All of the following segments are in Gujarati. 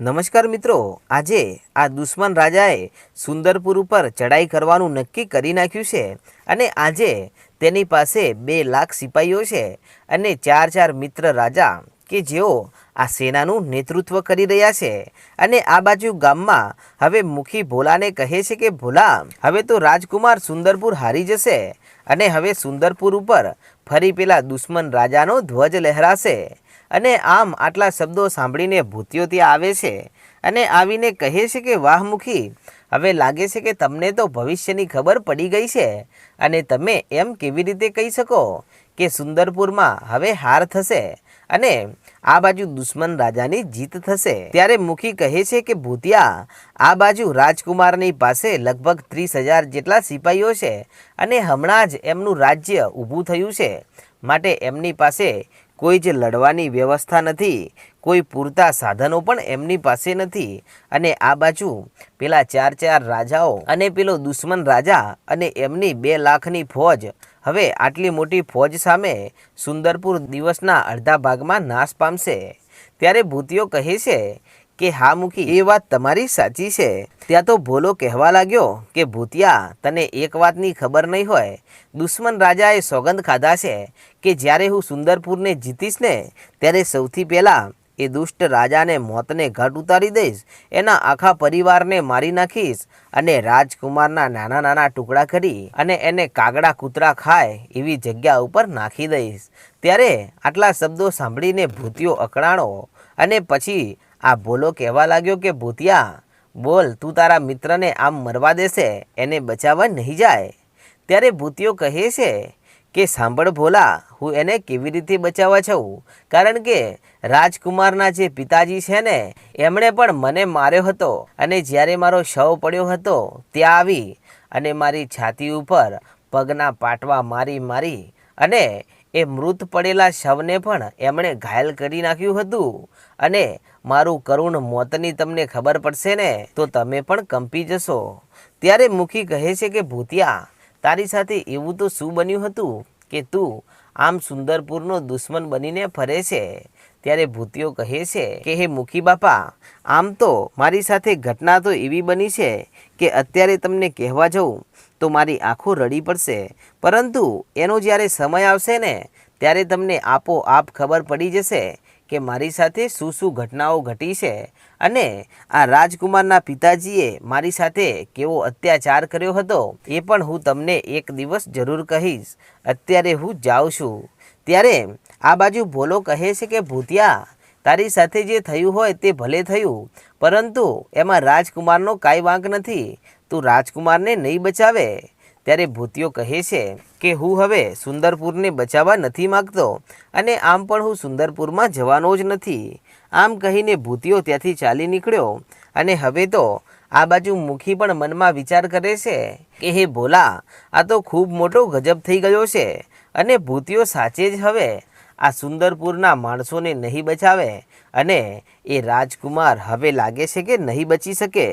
નમસ્કાર મિત્રો, આજે આ દુશ્મન રાજાએ સુંદરપુર ઉપર ચડાઈ કરવાનું નક્કી કરી નાખ્યું છે અને આજે તેની પાસે બે લાખ સિપાહીઓ છે અને ચાર ચાર મિત્ર રાજા કે જેઓ આ સેનાનું નેતૃત્વ કરી રહ્યા છે. અને આ બાજુ ગામમાં હવે મુખી ભોલાને કહે છે કે, ભોલા, હવે તો રાજકુમાર સુંદરપુર હારી જશે અને હવે સુંદરપુર ઉપર ફરી પેલા દુશ્મન રાજાનો ધ્વજ લહેરાશે. અને આમ આટલા શબ્દો સાંભળીને ભૂતિઓ ત્યાં આવે છે અને આવીને કહે છે કે, વાહ મુખી, હવે લાગે છે કે તમને તો ભવિષ્યની ખબર પડી ગઈ છે અને તમે એમ કેવી રીતે કહી શકો કે સુંદરપુરમાં હવે હાર થશે અને આ બાજુ દુશ્મન રાજાની જીત થશે? ત્યારે મુખી કહે છે કે, ભૂતિયા, આ બાજુ રાજકુમારની પાસે લગભગ ત્રીસ હજાર જેટલા સિપાહીઓ છે અને હમણાં જ એમનું રાજ્ય ઊભું થયું છે. માટે એમની પાસે કોઈ જ લડવાની વ્યવસ્થા નથી, કોઈ પૂરતા સાધનો પણ એમની પાસે નથી. અને આ બાજુ પેલા ચાર ચાર રાજાઓ અને પેલો દુશ્મન રાજા અને એમની બે લાખની ફોજ. હવે આટલી મોટી ફોજ સામે સુંદરપુર દિવસના અડધા ભાગમાં નાશ પામશે. ત્યારે ભૂતિયો કહે છે કે હા, મૂકી, એ વાત તમારી સાચી છે. ત્યાં તો ભોલો કહેવા લાગ્યો કે, ભૂતિયા, તને એક વાતની ખબર નહીં હોય. દુશ્મન રાજાએ સોગંદ ખાધા છે કે, જ્યારે હું સુંદરપુરને જીતીશ ને, ત્યારે સૌથી પહેલાં એ દુષ્ટ રાજાને મોતને ઘટ ઉતારી દઈશ, એના આખા પરિવારને મારી નાખીશ અને રાજકુમારના નાના નાના ટુકડા કરી અને એને કાગડા કૂતરા ખાય એવી જગ્યા ઉપર નાખી દઈશ. ત્યારે આટલા શબ્દો સાંભળીને ભૂતિયો અકળાણો અને પછી આ ભોલો કહેવા લાગ્યો કે, ભૂતિયા, બોલ, તું તારા મિત્રને આમ મરવા દેશે? એને બચાવવા નહીં જાય? ત્યારે ભૂતિયો કહે છે કે, સાંભળ ભોલા, હું એને કેવી રીતે બચાવવા છું કારણ કે રાજકુમારના જે પિતાજી છે ને, એમણે પણ મને માર્યો હતો. અને જ્યારે મારો શવ પડ્યો હતો, ત્યાં આવી અને મારી છાતી ઉપર પગના પાટવા મારી મારી અને એ મૃત પડેલા શવને પણ એમણે ઘાયલ કરી નાખ્યું હતું. અને મારું કરુણ મોતની તમને ખબર પડશે ને, તો તમે પણ કંપી જશો. ત્યારે મુખી કહે છે કે, ભૂતિયા, તારી સાથે એવું તો શું બન્યું હતું કે તું આમ સુંદરપુરનો દુશ્મન બનીને ફરે છે? ત્યારે ભૂતિયો કહે છે કે, હે મુખી બાપા, આમ તો મારી સાથે ઘટના તો એવી બની છે કે અત્યારે તમને કહેવા જઉં તો મારી આંખો રડી પડશે. પરંતુ એનો જ્યારે સમય આવશે ને, ત્યારે તમને આપોઆપ ખબર પડી જશે કે મારી સાથે શું શું ઘટનાઓ ઘટી છે અને આ રાજકુમારના પિતાજીએ મારી સાથે કેવો અત્યાચાર કર્યો હતો, એ પણ હું તમને એક દિવસ જરૂર કહીશ. અત્યારે હું જાઉં છું. ત્યારે આ બાજુ ભોલો કહે છે કે, ભૂતિયા, તારી સાથે જે થયું હોય તે ભલે થયું, પરંતુ એમાં રાજકુમારનો કાંઈ વાંક નથી. તું રાજકુમારને નહીં બચાવે. ત્યારે ભૂતિયો કહે છે કે હું હવે સુંદરપુરને બચાવવા નથી માગતો અને આમ પણ હું સુંદરપુરમાં જવાનો જ નથી. આમ કહીને ભૂતિયો ત્યાંથી ચાલી નીકળ્યો અને હવે તો આ બાજુ મુખી પણ મનમાં વિચાર કરે છે કે, હે ભોલા, આ તો ખૂબ મોટો ગજબ થઈ ગયો છે અને ભૂતિયો સાચે જ હવે આ સુંદરપુરના માણસોને નહીં બચાવે અને એ રાજકુમાર હવે લાગે છે કે નહીં બચી શકે.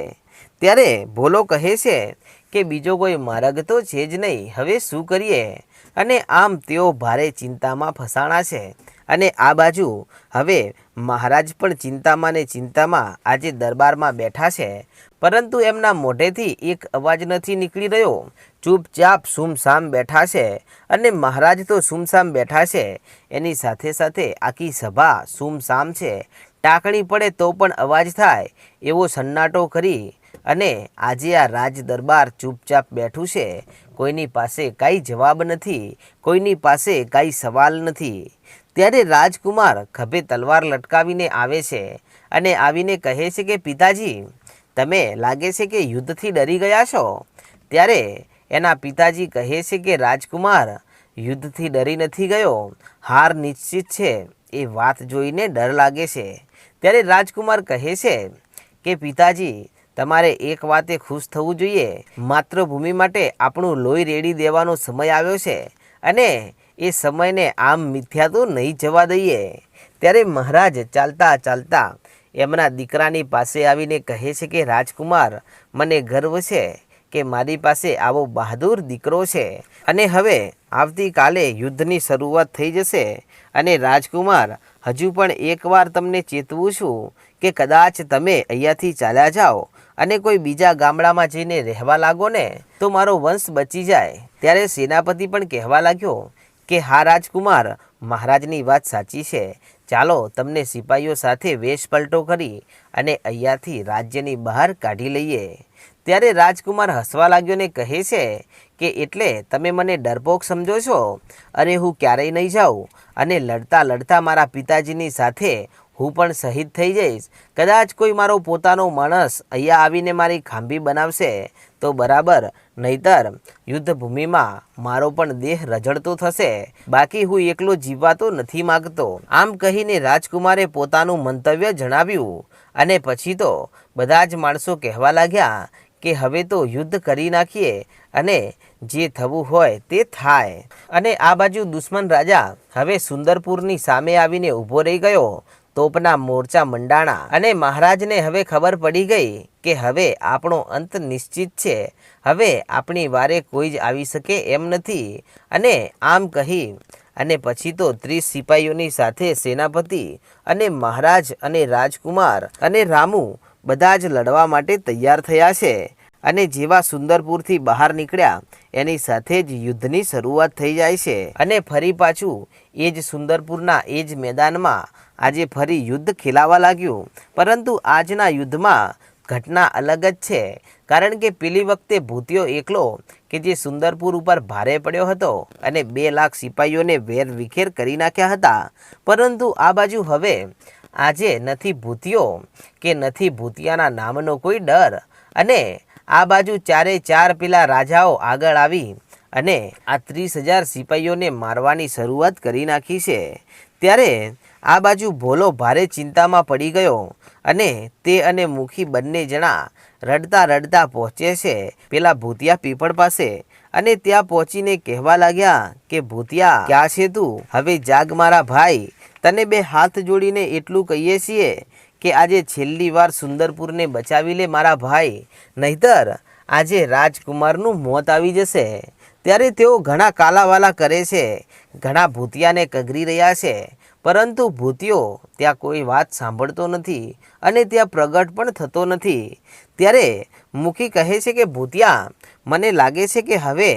ત્યારે ભોલો કહે છે કે બીજો કોઈ માર્ગ તો છે જ નહીં. હવે શું કરીએ? અને આમ તેઓ ભારે ચિંતામાં ફસાણા છે. અને આ બાજુ હવે મહારાજ પણ ચિંતામાં ને ચિંતામાં આજે દરબારમાં બેઠા છે. પરંતુ એમના મોઢેથી એક અવાજ નથી નીકળી રહ્યો. ચૂપચાપ સુમસામ બેઠા છે. અને મહારાજ તો સુમસામ બેઠા છે. એની સાથે સાથે આખી સભા સુમસામ છે. ટાંકણી પડે તો પણ અવાજ થાય. એવો સન્નાટો કરી અને આજે આ રાજ દરબાર ચૂપચાપ બેઠું છે. કોઈની પાસે કાંઈ જવાબ નથી, કોઈની પાસે કાંઈ સવાલ નથી. ત્યારે રાજકુમાર ખભે તલવાર લટકાવીને આવે છે અને આવીને કહે છે કે, પિતાજી, તમે લાગે છે કે યુદ્ધથી ડરી ગયા છો? ત્યારે એના પિતાજી કહે છે કે, રાજકુમાર, યુદ્ધથી ડરી નથી ગયો. હાર નિશ્ચિત છે, એ વાત જોઈને ડર લાગે છે. ત્યારે રાજકુમાર કહે છે કે, પિતાજી તમારે એક વાતે ખુશ થવું જોઈએ. માતૃભૂમિ માટે આપણું લોહી રેડી દેવાનો સમય આવ્યો છે અને એ સમયને આમ મિથ્યા તો નહીં જવા દઈએ. ત્યારે મહારાજ ચાલતા ચાલતા એમના દીકરાની પાસે આવીને કહે છે કે, રાજકુમાર, મને ગર્વ છે કે મારી પાસે આવો બહાદુર દીકરો છે અને હવે આવતીકાલે યુદ્ધની શરૂઆત થઈ જશે અને રાજકુમાર હજુ પણ એકવાર તમને ચેતવું છું કે કદાચ તમે અહીંયાથી ચાલ્યા જાઓ અને કોઈ બીજા ગામડામાં જઈને રહેવા લાગો ને, તો મારો વંશ બચી જાય. ત્યારે સેનાપતિ પણ કહેવા લાગ્યો કે, હા, રાજકુમાર, મહારાજની વાત સાચી છે. ચાલો, તમને સિપાહીઓ સાથે વેશ પલટો કરી અને અહીંયાથી રાજ્યની બહાર કાઢી લઈએ. ત્યારે રાજકુમાર હસવા લાગ્યો ને કહે છે કે, એટલે તમે મને ડરપોક સમજો છો? અરે, હું ક્યારેય નહીં જાઉં. અને લડતા લડતા મારા પિતાજીની સાથે હું પણ શહીદ થઈ જઈશ. કદાચ કોઈ મારો પોતાનો માણસ અહીંયા આવીને મારી ખાંભી બનાવશે તો બરાબર. નહીતર યુદ્ધભૂમિમાં મારો પણ દેહ રજડતો થશે. બાકી હું એકલો જીવવાતો નથી માગતો. આમ કહીને રાજકુમારે પોતાનું મંતવ્ય જણાવ્યું. અને પછી તો બધા જ માણસો કહેવા લાગ્યા કે હવે તો યુદ્ધ કરી નાખીએ અને જે થવું હોય તે થાય. અને આ બાજુ દુશ્મન રાજા હવે સુંદરપુરની સામે આવીને ઊભો રહી ગયો. તોપના મોરચા મંડાણા અને મહારાજને હવે ખબર પડી ગઈ કે હવે આપણો અંત નિશ્ચિત છે. હવે આપણી વારે કોઈ જ આવી શકે એમ નથી. અને આમ કહી અને પછી તો ત્રીસ સિપાહીઓની સાથે સેનાપતિ અને મહારાજ અને રાજકુમાર અને રામુ બધા જ લડવા માટે તૈયાર થયા છે અને જેવા સુંદરપુરથી બહાર નીકળ્યા, એની સાથે જ યુદ્ધની શરૂઆત થઈ જાય છે. અને ફરી પાછું, એ જ સુંદરપુરના એ જ મેદાનમાં આજે ફરી યુદ્ધ ખેલાવા લાગ્યું. પરંતુ આજના યુદ્ધમાં ઘટના અલગ જ છે. કારણ કે પેલી વખતે ભૂતિયો એકલો કે જે સુંદરપુર ઉપર ભારે પડ્યો હતો અને બે લાખ સિપાહીઓને વેર વિખેર કરી નાખ્યા હતા. પરંતુ આ બાજુ હવે આજે નથી ભૂતિયો કે નથી ભૂતિયાના નામનો કોઈ ડર. અને આ બાજુ ચારે ચાર પેલા રાજાઓ આગળ આવી અને આ ત્રીસ હજાર સિપાહીઓને મારવાની શરૂઆત કરી નાખી છે. ત્યારે આ બાજુ ભોલો ભારે ચિંતામાં પડી ગયો અને તે અને મુખી બંને જણા રડતા રડતા પહોંચે છે પેલા ભૂતિયા પીપળ પાસે. અને ત્યાં પહોંચીને કહેવા લાગ્યા કે, ભૂતિયા, ક્યાં છે તું? હવે જાગ મારા ભાઈ. તને બે હાથ જોડીને એટલું કહીએ છીએ કે આજે છેલ્લી વાર સુંદરપુરને બચાવી લે મારા ભાઈ. નહીતર આજે રાજકુમારનું મોત આવી જશે. ત્યારે તેઓ ઘણા કાલાવાલા કરે છે, ઘણા ભૂતિયાને કગરી રહ્યા છે. પરંતુ ભૂતિયો ત્યાં કોઈ વાત સાંભળતો નથી અને ત્યાં પ્રગટ પણ થતો નથી. ત્યારે મુખી કહે છે કે, ભૂતિયા, મને લાગે છે કે હવે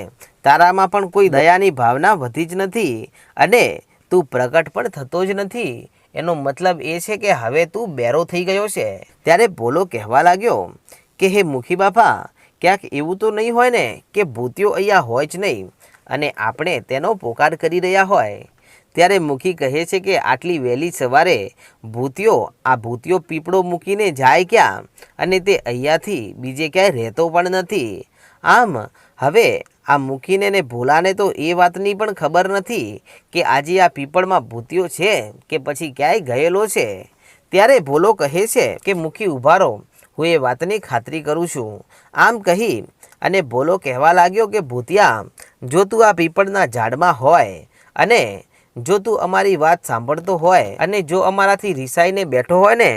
તારામાં પણ કોઈ દયાની ભાવના વધી જ નથી અને તું પ્રગટ પણ થતો જ નથી. એનો મતલબ એ છે કે હવે તું બેરો થઈ ગયો છે. ત્યારે ભોલો કહેવા લાગ્યો, કે હે મુખી બાપા, ક્યાંક એવું તો નહીં હોય ને કે ભૂતિયો અહીંયા હોય જ નહીં અને આપણે તેનો પોકાર કરી રહ્યા હોય. ત્યારે મુખી કહે છે કે આટલી વહેલી સવારે ભૂતિયો આ ભૂતિયો પીપળો મૂકીને જાય ક્યાં? અને તે અહીંયાથી બીજે ક્યાંય રહેતો પણ નથી. આમ, હવે આ મૂકીને ને ભોલાને તો એ વાતની પણ ખબર નથી કે આજે આ પીપળમાં ભૂતિયો છે કે પછી ક્યાંય ગયેલો છે. ત્યારે ભોલો કહે છે કે, મૂકી ઊભા રહો હું એ વાતની ખાતરી કરું છું. આમ કહી અને ભોલો કહેવા લાગ્યો કે, ભૂતિયા, જો તું આ પીપળના ઝાડમાં હોય અને જો તું અમારી વાત સાંભળતો હોય અને જો અમારાથી રિસાઈને બેઠો હોય ને,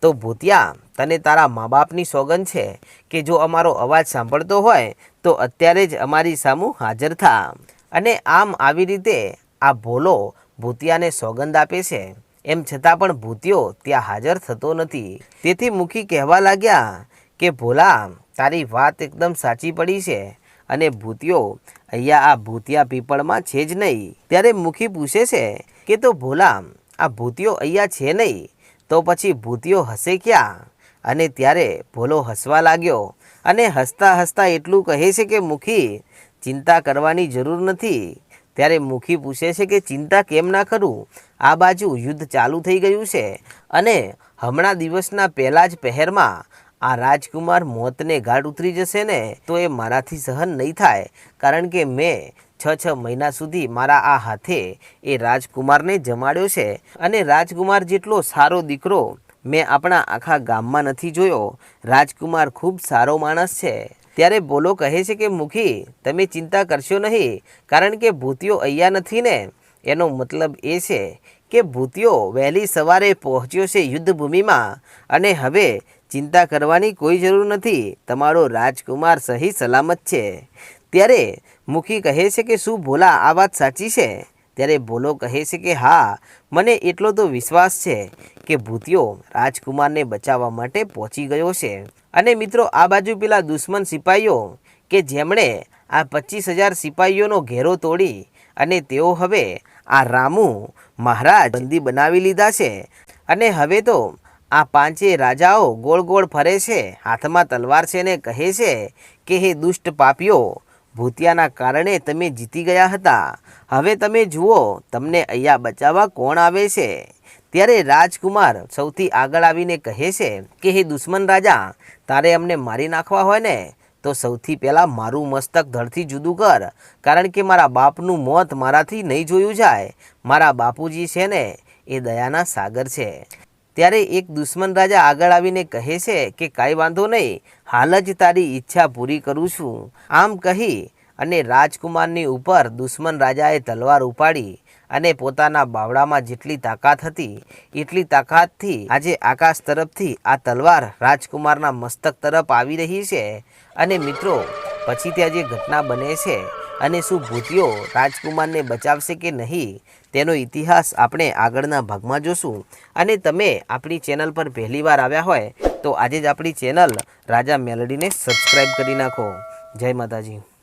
તો ભૂતિયા, તને તારા મા બાપની સોગંદ છે કે જો અમારો અવાજ સાંભળતો હોય તો અત્યારે જ અમારી સામું હાજર થા. અને આમ આવી રીતે આ ભોલો ભૂતિયાને સોગંદ આપે છે. એમ છતાં પણ ભૂતિયો ત્યાં હાજર થતો નથી. તેથી મુખી કહેવા લાગ્યા કે, ભોલા, તારી વાત એકદમ સાચી પડી છે. અને ભૂતિયો અહીંયા આ ભૂતિયા પીપળમાં છે જ નહીં. ત્યારે મુખી પૂછે છે કે, તો ભોલા, આ ભૂતિયો અહીંયા છે નહીં? તો પછી ભૂતિયો હશે ક્યાં? અને ત્યારે ભોલો હસવા લાગ્યો અને હસતા હસતા એટલું કહે છે કે મુખી, ચિંતા કરવાની જરૂર નથી. ત્યારે મુખી પૂછે છે કે ચિંતા કેમ ના કરું? આ બાજુ યુદ્ધ ચાલુ થઈ ગયું છે અને હમણાં દિવસના પહેલાં જ પહેરમાં આ રાજકુમાર મોતને ગાઢ ઉતરી જશે ને, તો એ મારાથી સહન નહીં થાય. કારણ કે મેં છ છ મહિના સુધી મારા આ હાથે એ રાજકુમારને જમાડ્યો છે અને રાજકુમાર જેટલો સારો દીકરો મેં આપણા આખા ગામમાં નથી જોયો. રાજકુમાર ખૂબ સારો માણસ છે. ત્યારે બોલો કહે છે કે, મુખી, તમે ચિંતા કરશો નહીં, કારણ કે ભૂતિયો અહીંયા નથી ને. એનો મતલબ એ છે કે ભૂતિયો વહેલી સવારે પહોંચ્યો છે યુદ્ધભૂમિમાં અને હવે ચિંતા કરવાની કોઈ જરૂર નથી. તમારો રાજકુમાર સહી સલામત છે. ત્યારે મુખી કહે છે કે, શું ભોલા, આ વાત સાચી છે? ત્યારે ભોલો કહે છે કે, હા, મને એટલો તો વિશ્વાસ છે કે ભૂતિયો રાજકુમારને બચાવવા માટે પહોંચી ગયો છે. અને મિત્રો, આ બાજુ પેલા દુશ્મન સિપાહીઓ કે જેમણે આ પચીસ હજાર સિપાહીઓનો ઘેરો તોડી અને તેઓ હવે આ રામુ મહારાજ બંદી બનાવી લીધા છે. અને હવે તો આ પાંચે રાજાઓ ગોળ ગોળ ફરે છે, હાથમાં તલવાર છે ને કહે છે કે, હે દુષ્ટ પાપીઓ ભૂતિયાના કારણે તમે જીતી ગયા હતા. હવે તમે જુઓ, તમને અહીંયા બચાવવા કોણ આવે છે? ત્યારે રાજકુમાર સૌથી આગળ આવીને કહે છે કે, હે દુશ્મન રાજા, તારે અમને મારી નાખવા હોય ને, તો સૌથી પહેલાં મારું મસ્તક ધડથી જુદું કર. કારણ કે મારા બાપનું મોત મારાથી નહીં જોયું જાય. મારા બાપુજી છે ને, એ દયાના સાગર છે. ત્યારે એક દુશ્મન રાજા આગળ આવીને કહે છે કે કાંઈ વાંધો નહીં, હાલ જ તારી ઈચ્છા પૂરી કરું છું. આમ કહી અને રાજકુમારની ઉપર દુશ્મન રાજાએ તલવાર ઉપાડી અને પોતાના બાવડામાં જેટલી તાકાત હતી, એટલી તાકાતથી આજે આકાશ તરફથી આ તલવાર રાજકુમારના મસ્તક તરફ આવી રહી છે. અને મિત્રો, પછી ત્યાં જે ઘટના બને છે અને શું ભૂતિયો રાજકુમારને બચાવશે કે નહીં, તેનો ઇતિહાસ આપણે આગળના ભાગમાં જોશું. અને તમે આપણી ચેનલ પર પહેલીવાર આવ્યા હોય, તો આજે જ આપણી ચેનલ રાજા મેલડીને સબસ્ક્રાઈબ કરી નાખો. જય માતાજી.